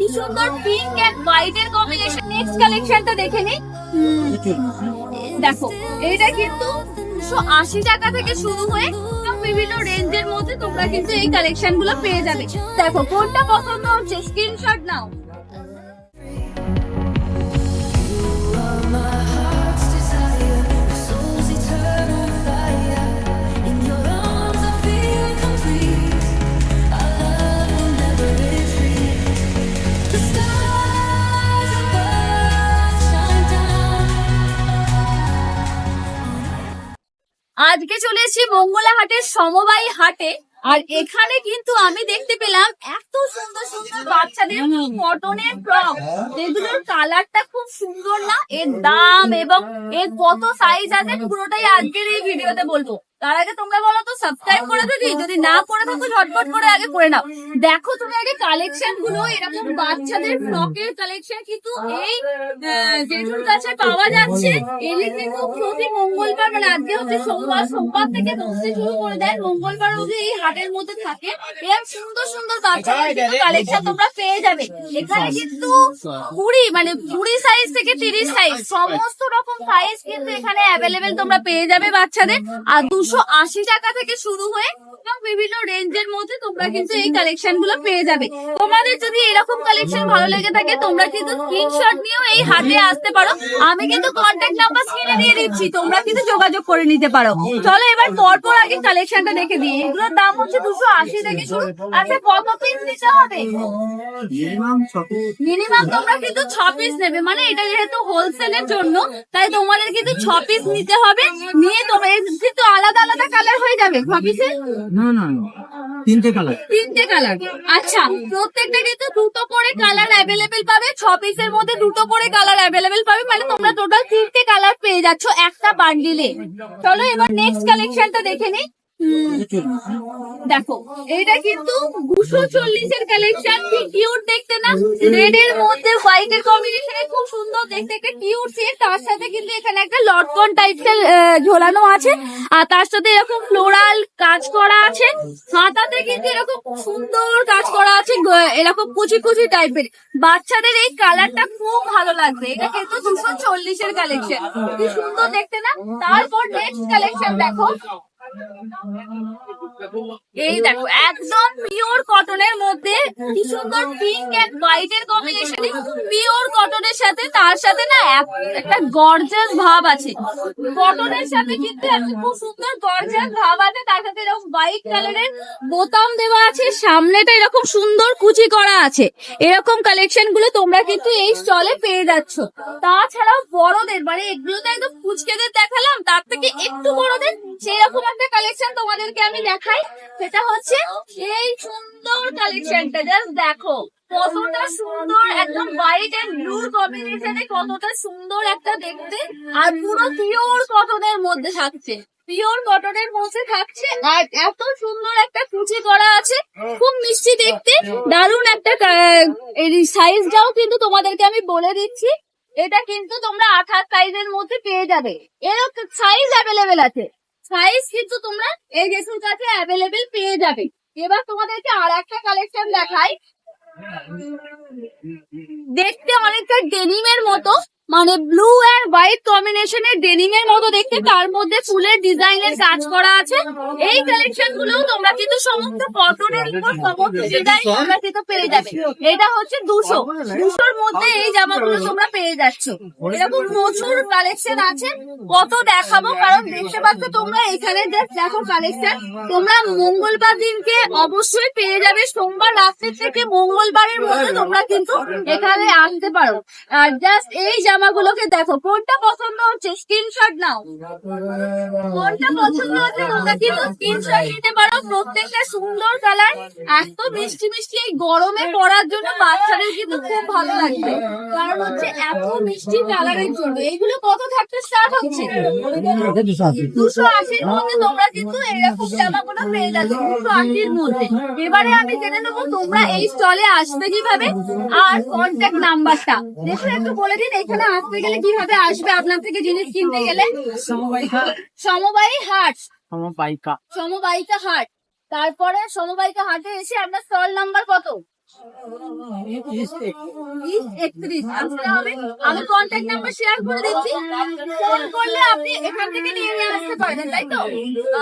কি সুন্দর pink and white এর কম্বিনেশন নেক্সট কালেকশনটা দেখে নিই দেখো এটা কিন্তু দুশো আশি টাকা থেকে শুরু হয়ে বিভিন্ন রেঞ্জের মধ্যে তোমরা কিন্তু এই কালেকশনগুলো পেয়ে যাবে। দেখো, কোনটা পছন্দ হচ্ছে? স্ক্রিনশট নাও। আজকে চলে এসেছি মঙ্গলা হাটের সমবায় হাটে। আর এখানে কিন্তু আমি দেখতে পেলাম এত সুন্দর সুন্দর বাচ্চাদের কটনের ফ্রক যেগুলোর কালারটা খুব সুন্দর না? এর দাম এবং এর কত সাইজ আছে পুরোটাই আজকের এই ভিডিওতে বলব। তার আগে তোমরা বলো তো সাবস্ক্রাইব করে থাকি যদি না করে থাকো ঝটপট করে আগে করে নাও। দেখো তুমি আগে কালেকশনগুলো এরকম বাচ্চাদের ফ্রকের কালেকশন কিন্তু এই জেঠুর কাছে পাওয়া যাচ্ছে। এলি কিন্তু প্রতি মঙ্গলবার মানে আজকে হচ্ছে সোমবার সোমবার থেকে বসতে শুরু করে দেয়। মঙ্গলবার অবধি এই হাটের মধ্যে থাকে। এরকম সুন্দর সুন্দর বাচ্চাদের কালেকশন তোমরা পেয়ে যাবে। এখানে কিন্তু কুড়ি মানে কুড়ি সাইজ থেকে তিরিশ সাইজ সমস্ত রকম সাইজ কিন্তু এখানে অ্যাভেলেবেল তোমরা পেয়ে যাবে বাচ্চাদের। আর দুশো আশি টাকা থেকে শুরু হয়ে বিভিন্ন রেঞ্জের মধ্যে তোমরা কিন্তু এই কালেকশনগুলো পেয়ে যাবে। তোমাদের যদি এরকম কালেকশন ভালো লেগে থাকে তোমরা কিন্তু স্ক্রিনশট নিয়েও এই হাটে আসতে পারো। আমি কিন্তু কন্ট্যাক্ট নাম্বার স্ক্রিনে দিয়ে দিচ্ছি তোমরা কিন্তু যোগাযোগ করে নিতে পারো। চলো এবার পরপর আগে কালেকশনটা দেখে দিই। এগুলোর দাম হচ্ছে দুশো আশি থেকে শুরু। আচ্ছা কত পিস নিতে হবে? মিনিমাম তোমরা কিন্তু ছ পিস নেবে। মানে এটা যেহেতু হোলসেলের জন্য তাই তোমাদের কিন্তু ছ পিস নিতে হবে। নিয়ে তোমার কিন্তু আলাদা আলাদা কালার হয়ে যাবে ছ পিসে না। তিনটে কালার তিনটে কালার আচ্ছা প্রত্যেকটা কিন্তু দুটো করে কালার অ্যাভেলেবেল পাবে। ছ পিসের মধ্যে দুটো করে কালার অ্যাভেলেবেল পাবে। মানে তোমরা টোটাল তিনটে কালার পেয়ে যাচ্ছ একটা বান্ডিলে চলো এবার নেক্সট কালেকশনটা দেখে নিই। দেখো, এটা কিন্তু দুশো চল্লিশের কালেকশন কি কিউট দেখতে না? রেড এর মধ্যে হোয়াইট এর কম্বিনেশনে খুব সুন্দর দেখতে। একটা কিউট সেট তার সাথে কিন্তু এখানে একটা লটকন টাইপের ঝোলানো আছে। আর তার সাথে এরকম ফ্লোরাল কাজ করা আছে। হাতাতে কিন্তু এরকম সুন্দর কাজ করা আছে এরকম কুচি কুচি টাইপের বাচ্চাদের এই কালারটা খুব ভালো লাগবে। এটা কিন্তু দুশো চল্লিশের কালেকশন কি সুন্দর দেখতে না? তারপর নেক্সট কালেকশন দেখো। এই দেখো, একদম পিওর কটনের মধ্যে, কি সুন্দর পিঙ্ক এন্ড হোয়াইট এর কম্বিনেশনে পিওর কটনের সাথে, তার সাথে না একটা গর্জাস ভাব আছে। কটনের সাথে কিন্তু খুব সুন্দর গর্জাস ভাব আছে, তার সাথে এরকম হোয়াইট কালারের বোতাম দেওয়া আছে, সামনেটা এরকম সুন্দর কুচি করা আছে। এরকম কালেকশনগুলো তোমরা কিন্তু এই স্টলে পেয়ে যাচ্ছ। তাছাড়াও বড়দের মানে এগুলো তো একদম কুচকেদের দেখালাম, তার থেকে একটু বড়দের সেই রকম একটা কালেকশন তোমাদেরকে আমি দেখাই, সেটা হচ্ছে এই সুন্দর কালেকশনটা জাস্ট দেখো, কতটা সুন্দর একদম হোয়াইট এন্ড ব্লুর কম্বিনেশনে কতটা সুন্দর একটা দেখতে, আর পুরো পিওর কটনের মধ্যে থাকছে। পিওর কটনের মধ্যে থাকছে, আর এত সুন্দর একটা কুচি করা আছে। খুব মিষ্টি দেখতে, দারুণ একটা সাইজটাও কিন্তু তোমাদেরকে আমি বলে দিচ্ছি। এটা কিন্তু তোমরা আঠাশ সাইজের মধ্যে পেয়ে যাবে। এরকম সাইজ অ্যাভেলেবেল আছে। সাইজ কিন্তু তোমরা এই জেসুর কাছে অ্যাভেলেবেল পেয়ে যাবে। এবার তোমাদেরকে আর একটা কালেকশন দেখাই। দেখতে অনেকটা ডেনিমের মতো। মানে ব্লু এন্ড হোয়াইট কম্বিনেশনের ডেনিমের মতো দেখতে, তার মধ্যে ফুলের ডিজাইনের কাজ করা আছে। এই কালেকশনগুলো তোমরা কিন্তু সমস্ত কটনের উপর সমস্ত ডিজাইন তোমরা কিন্তু পেয়ে যাবে। এটা হচ্ছে দুশো। দুশোর মধ্যে এই জামাগুলো তোমরা পেয়ে যাচ্ছ। এরকম প্রচুর কালেকশন আছে। কত দেখাবো, কারণ দেখতে পাচ্ছ তোমরা এখানে দেখো কালেকশন তোমরা মঙ্গলবার দিনকে অবশ্যই পেয়ে যাবে। সোমবার রাত্রি থেকে মঙ্গলবারের মধ্যে তোমরা কিন্তু এখানে আসতে পারো। আর জাস্ট এই জামাগুলোকে দেখো, কোনটা পছন্দ হচ্ছে? স্ক্রিনশট নাও। কোনটা পছন্দ হচ্ছে? তোমরা কিন্তু স্ক্রিনশট নিতে পারো। প্রত্যেকটা সুন্দর কালার এত মিষ্টি মিষ্টি এই গরমে পরার জন্য বাচ্চাদের কিন্তু খুব ভালো লাগবে। কারণ হচ্ছে এত মিষ্টি কালারের জন্য। এইগুলো কত থাকতে স্টার্ট হচ্ছে? দুশো আশির মধ্যে তোমরা কিন্তু এরকম জামাগুলো পেয়ে যাচ্ছ, দুশো আশির মধ্যে। এবারে আমি জেনে নেব তোমরা এই স্টলে আসবে কীভাবে। আর কন্ট্যাক্ট নাম্বারটা দেখুন একটু বলে দিন, এখানে আসতে গেলে কীভাবে আসবে? আপনার থেকে জিনিস কিনতে গেলে? সমবায়ী হাট। সমবায়িকা। সমবায়িকা হাট। তারপরে সমবায়িকা হাটে এসে আপনার স্টল নাম্বার কত? আমি কন্ট্যাক্ট শেয়ার করে দিচ্ছি।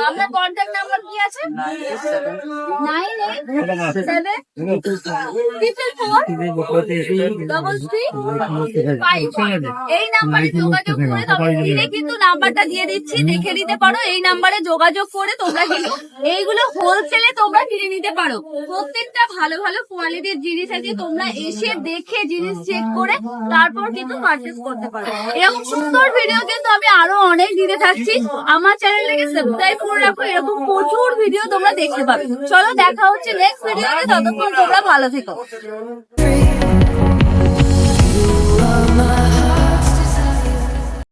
আপনার contact number double three five এই নাম্বারে যোগাযোগ করে কিন্তু নাম্বারটা দিয়ে দিচ্ছি। দেখে নিতে পারো, এই নাম্বারে যোগাযোগ করে তোমরা এইগুলো হোলসেলে তোমরা কিনে নিতে পারো। প্রত্যেকটা ভালো ভালো কোয়ালিটির জিনিস আছে তোমরা এসে দেখে জিনিস চেক করে তারপর কিন্তু পারচেস করতে পারো এরকম সুন্দর ভিডিও কিন্তু আমি আরও অনেক দিতে থাকছি আমার চ্যানেলটাকে সাবস্ক্রাইব করে রাখো এরকম প্রচুর ভিডিও তোমরা দেখতে পাবে চলো দেখা হচ্ছে নেক্সট ভিডিওতে ততক্ষণ তোমরা ভালো থেকো